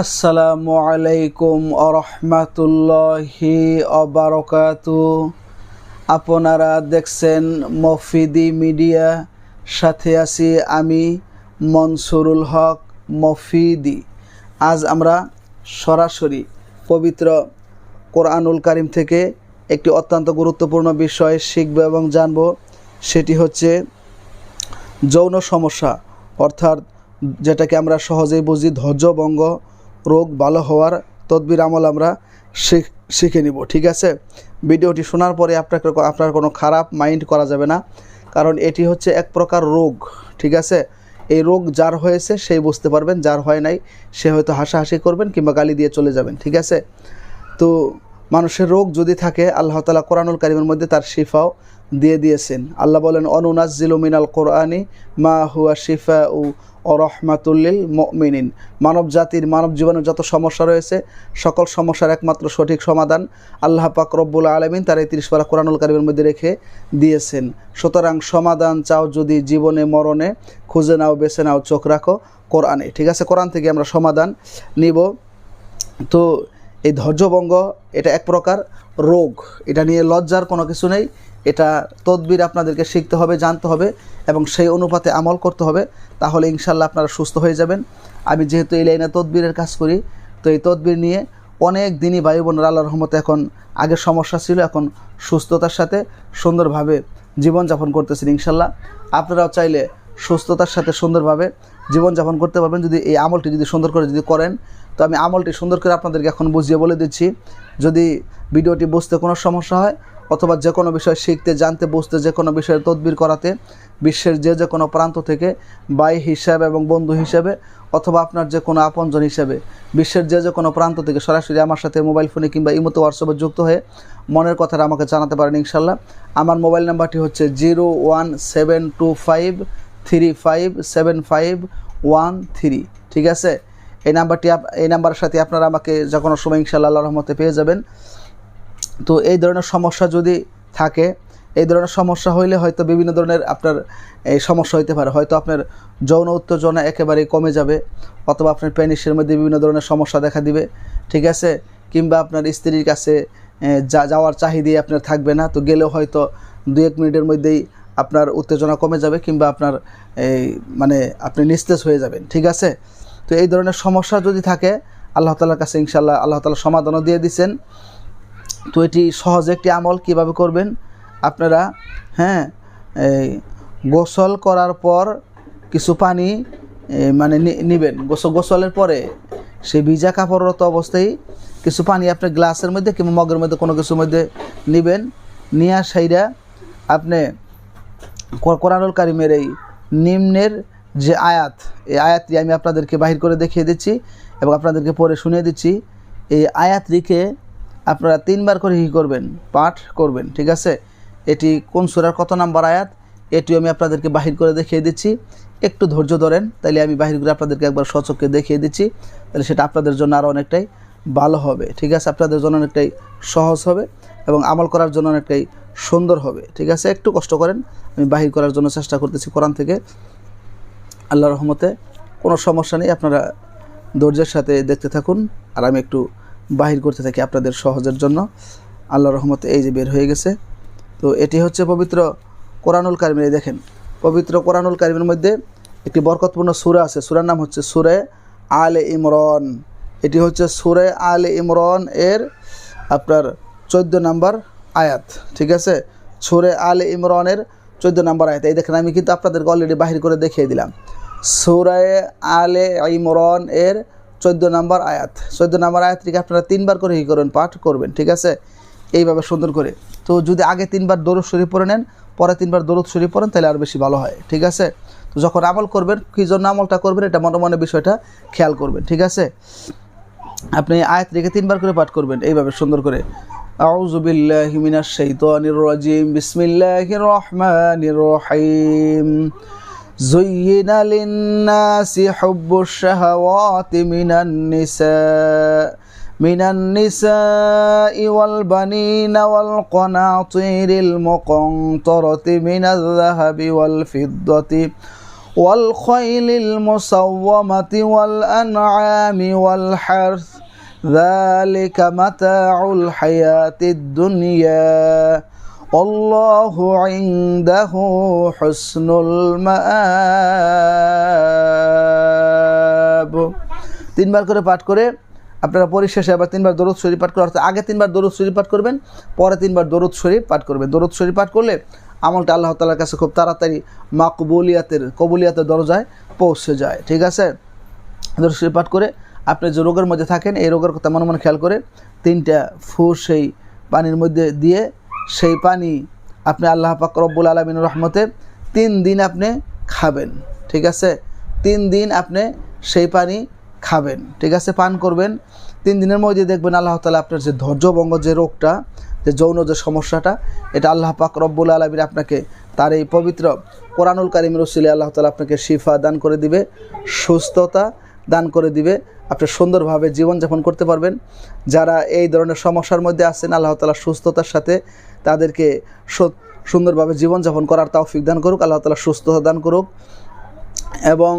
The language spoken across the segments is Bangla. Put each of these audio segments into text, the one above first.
আসসালামু আলাইকুম আরহামাতুল্লাহি অবারকাতু আপনারা দেখছেন মফিদি মিডিয়া, সাথে আছি আমি মনসুরুল হক মফিদি। আজ আমরা সরাসরি পবিত্র কোরআনুল কারিম থেকে একটি অত্যন্ত গুরুত্বপূর্ণ বিষয় শিখব এবং জানব, সেটি হচ্ছে যৌন সমস্যা, অর্থাৎ যেটাকে আমরা সহজেই বুঝি ধৈর্যভঙ্গ রোগ ভালো হওয়ার তদবির আমল আমরা শিখ- নিব, ঠিক আছে? ভিডিওটি শোনার পরে আপনাকে আপনার কোনো খারাপ মাইন্ড করা যাবে না, কারণ এটি হচ্ছে এক প্রকার রোগ, ঠিক আছে? এই রোগ যার হয়েছে সেই বুঝতে পারবেন, যার হয় নাই সে হয়তো হাসাহাসি করবেন কিংবা গালি দিয়ে চলে যাবেন, ঠিক আছে? তো মানুষের রোগ যদি থাকে, আল্লাহ তালা কোরআনুল কারিমের মধ্যে তার শিফাও দিয়ে দিয়েছেন। আল্লাহ বলেন অনুনাজিল মিনাল কোরআনি মা হুয়া শিফা উ অরহমাতুল্লিল মিনিন মানব জাতির, মানব জীবনের যত সমস্যা রয়েছে, সকল সমস্যার একমাত্র সঠিক সমাধান আল্লাহ পাক রব্বুল আলমিন তার এই তিরিশ পারা কোরআনুল কারিমের মধ্যে রেখে দিয়েছেন। সুতরাং সমাধান চাও যদি জীবনে, মরণে, খুঁজে নাও, বেছে নাও, চোখ রাখো কোরআনে। ঠিক আছে, কোরআন থেকে আমরা সমাধান নিব। তো এই ধৈর্যভঙ্গ, এটা এক প্রকার রোগ। এটা নিয়ে লজ্জার কোনো কিছু নেই। এটা তদবির আপনাদেরকে শিখতে হবে, জানতে হবে এবং সেই অনুপাতে আমল করতে হবে। তাহলে ইনশাল্লাহ আপনারা সুস্থ হয়ে যাবেন। আমি যেহেতু এই লাইনে তদবিরের কাজ করি, তো এই তদবির নিয়ে অনেক দিনই বায়ু বোনেরা আল্লাহ রহমতে এখন আগের সমস্যা ছিল, এখন সুস্থতার সাথে সুন্দরভাবে জীবনযাপন করতেছেন ইনশাল্লাহ আপনারাও চাইলে সুস্থতার সাথে সুন্দরভাবে জীবনযাপন করতে পারবেন যদি এই আমলটি যদি সুন্দর করে যদি করেন। তো আমি আমলটি সুন্দর করে আপনাদেরকে এখন বুঝিয়ে বলে দিচ্ছি। যদি ভিডিওটি বুঝতে কোনো সমস্যা হয় অথবা যে কোনো বিষয় শিখতে, জানতে, বুঝতে, যে কোনো বিষয়ে তদবির করাতে, বিশ্বের যে যে কোনো প্রান্ত থেকে বাই হিসাবে এবং বন্ধু হিসাবে অথবা আপনার যে কোনো আপনজন হিসাবে বিশ্বের যে যে কোনো প্রান্ত থেকে সরাসরি আমার সাথে মোবাইল ফোনে কিংবা ইমোতে হোয়াটসঅ্যাপে যুক্ত হয়ে মনের কথাটা আমাকে জানাতে পারেন ইনশাল্লাহ। আমার মোবাইল নাম্বারটি হচ্ছে zero one seven two five three five seven five one three. ঠিক আছে? এই নাম্বারটি এই নাম্বারের সাথে আপনারা আমাকে যে কোনো সময় ইনশাল্লাহ আল্লাহ রহমতে পেয়ে যাবেন। তো এই ধরনের সমস্যা যদি থাকে, এই ধরনের সমস্যা হইলে হয়তো বিভিন্ন ধরনের আপনার এই সমস্যা হইতে পারে। হয়তো আপনার যৌন উত্তেজনা একেবারেই কমে যাবে, অথবা আপনার প্যানিসের মধ্যে বিভিন্ন ধরনের সমস্যা দেখা দিবে, ঠিক আছে? কিংবা আপনার স্ত্রীর কাছে যা যাওয়ার চাহিদাই আপনার থাকবে না, তো গেলেও হয়তো দু এক মিনিটের মধ্যেই আপনার উত্তেজনা কমে যাবে, কিংবা আপনার এই মানে আপনি নিস্তেজ হয়ে যাবেন, ঠিক আছে? তো এই ধরনের সমস্যা যদি থাকে, আল্লাহ তালার কাছে ইনশাল্লাহ আল্লাহ তালা সমাধানও দিয়ে দিচ্ছেন তো এটি সহজ একটি আমল, কীভাবে করবেন? আপনারা হ্যাঁ গোসল করার পর কিছু পানি মানে নিবেন। গোসল গোসলের পরে সেই ভিজা কাপড়রত অবস্থায় কিছু পানি আপনি গ্লাসের মধ্যে কিংবা মগের মধ্যে কোনো কিছুর মধ্যে নিবেন। নিয়ে সাইরা আপনি কর- কোরআনুল কারিমের এই নিম্নের যে আয়াত, এই আয়াতটি আমি আপনাদেরকে বাহির করে দেখিয়ে দিচ্ছি এবং আপনাদেরকে পরে শুনিয়ে দিচ্ছি। এই আয়াতটিকে আপনারা তিনবার করে কী করবেন? পাঠ করবেন, ঠিক আছে? এটি কোন সুরার কত নাম্বার আয়াত? এটিও আমি আপনাদেরকে বাহির করে দেখিয়ে দিচ্ছি। একটু ধৈর্য ধরেন, তাইলে আমি বাহির করে আপনাদেরকে একবার সচককে দেখিয়ে দিচ্ছি। তাহলে সেটা আপনাদের জন্য আরও অনেকটাই ভালো হবে, ঠিক আছে? আপনাদের জন্য অনেকটাই সহজ হবে এবং আমল করার জন্য অনেকটাই সুন্দর হবে, ঠিক আছে? একটু কষ্ট করেন, আমি বাহির করার জন্য চেষ্টা করতেছি কোরআন থেকে। আল্লাহ রহমতে কোনো সমস্যা নেই, আপনারা ধৈর্যের সাথে দেখতে থাকুন। আর আমি একটু বাহির করতে থাকি আপনাদের সহজের জন্য। আল্লাহ রহমতে এই যে বের হয়ে গেছে। তো এটি হচ্ছে পবিত্র কোরআনুল কারিমের দেখেন, পবিত্র কোরআনুল কারিমের মধ্যে একটি বরকতপূর্ণ সুরা আছে। সুরার নাম হচ্ছে সুরে আলে ইমরন। এটি হচ্ছে সুরে আলে ইমরন এর আপনার চোদ্দ নাম্বার আয়াত, ঠিক আছে? সুরে আলে ইমরনের চোদ্দ নাম্বার আয়াত। এই দেখেন, আমি কিন্তু আপনাদেরকে অলরেডি বাহির করে দেখিয়ে দিলাম। সুরায় আলে ইমরন এর চোদ্দ নাম্বার আয়াত। চোদ্দ নাম্বার আয়াতটিকে আপনারা তিনবার করে কী করবেন? পাঠ করবেন, ঠিক আছে? এইভাবে সুন্দর করে। তো যদি আগে তিনবার দরুদ শরীফ পড়ে নেন, পরে তিনবার দরুদ শরীফ পড়েন, তাহলে আর বেশি ভালো হয়, ঠিক আছে? তো যখন আমল করবেন, কী জন্য আমলটা করবেন, এটা মনে মনে বিষয়টা খেয়াল করবেন, ঠিক আছে? আপনি আয়াত রেখে তিনবার করে পাঠ করবেন, এইভাবে সুন্দর করে। বিল্লাহি মিনাশ শাইতানির রাজিম, বিসমিল্লাহির রহমানির রহিম। زين للناس حب الشهوات من النساء من النساء والبنين والقناطير المقنطرة من الذهب والفضة والخيل المصومة والأنعام والحرث ذلك متاع الحياة الدنيا. والله عنده حسن المآب তিনবার করে পাঠ করে আপনারা পরিশেষে আবার তিনবার দরুদ শরীফ পাঠ করে অর্থাৎ আগে তিনবার দরুদ শরীফ পাঠ করবেন পরে তিনবার দরুদ শরীফ পাঠ করবেন দরুদ শরীফ পাঠ করলে আমলটা আল্লাহ তালার কাছে খুব তাড়াতাড়ি মাকবুলিয়াতের কবুলিয়াতের দরজায় পৌঁছে যায় ঠিক আছে দরুদ শরীফ পাঠ করে আপনি যে রোগের মধ্যে থাকেন এই রোগের কথা মনে মনে খেয়াল করে তিনটা ফু সেই পানির মধ্যে দিয়ে সেই পানি আপনি আল্লাহ পাক রব্বুল আলমিন রহমতে তিন দিন আপনি খাবেন, ঠিক আছে? তিন দিন আপনি সেই পানি খাবেন, ঠিক আছে? পান করবেন। তিন দিনের মধ্যে দেখবেন আল্লাহ তালা আপনার যে ধৈর্যভঙ্গ যে রোগটা, যে যৌন যে সমস্যাটা, এটা আল্লাহ পাক রব্বুল আলমিন আপনাকে তার এই পবিত্র কোরআনুল কারিম রসুলি আল্লাহ তালা আপনাকে শিফা দান করে দিবে। সুস্থতা দান করে দিবে। আপনি সুন্দরভাবে জীবনযাপন করতে পারবেন। যারা এই ধরনের সমস্যার মধ্যে আছেন, আল্লাহ তালা সুস্থতার সাথে তাদেরকে সুন্দরভাবে জীবনযাপন করার তৌফিক দান করুক, আল্লাহ তালা সুস্থতা দান করুক। এবং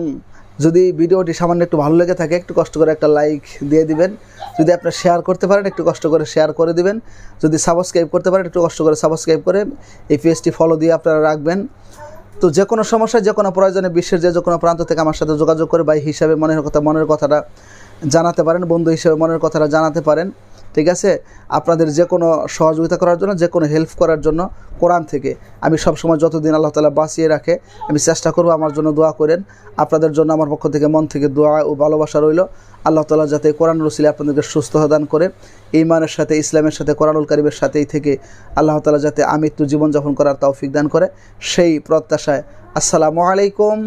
যদি ভিডিওটি সামান্য একটু ভালো লেগে থাকে, একটু কষ্ট করে একটা লাইক দিয়ে দিবেন। যদি আপনার শেয়ার করতে পারেন, একটু কষ্ট করে শেয়ার করে দিবেন। যদি সাবস্ক্রাইব করতে পারেন, একটু কষ্ট করে সাবস্ক্রাইব করে এই পেজটি ফলো দিয়ে আপনারা রাখবেন। তো যে কোনো সমস্যায় যে কোনো প্রয়োজনে বিশ্বের যে যে কোনো প্রান্ত থেকে আমার সাথে যোগাযোগ করে ভাই হিসাবে মনের কথা, মনের কথাটা জানাতে পারেন, বন্ধু হিসেবে মনের কথাটা জানাতে পারেন। ঠিক আছে? আপনাদের যে কোনো সহযোগিতা করার জন্য যে কোনো হেল্প করার জন্য কোরআন থেকে। আমি সবসময় যতদিন আল্লাহ তালা বাঁচিয়ে রাখে, আমি চেষ্টা করব আমার জন্য দোয়া করেন। আপনাদের জন্য আমার পক্ষ থেকে মন থেকে দোয়া ও ভালোবাসা রইল। আল্লাহ তালা যাতে কোরআন রসিলে আপনাদেরকে সুস্থ দান করে ইমানের সাথে, ইসলামের সাথে, কোরআনুল কারিমের সাথেই থেকে আল্লাহ তালা যাতে আমৃত্যু জীবনযাপন করার তৌফিক দান করে। সেই প্রত্যাশায় আসসালামু আলাইকুম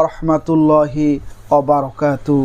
ওরহমতুল্লাহি অবরকাতু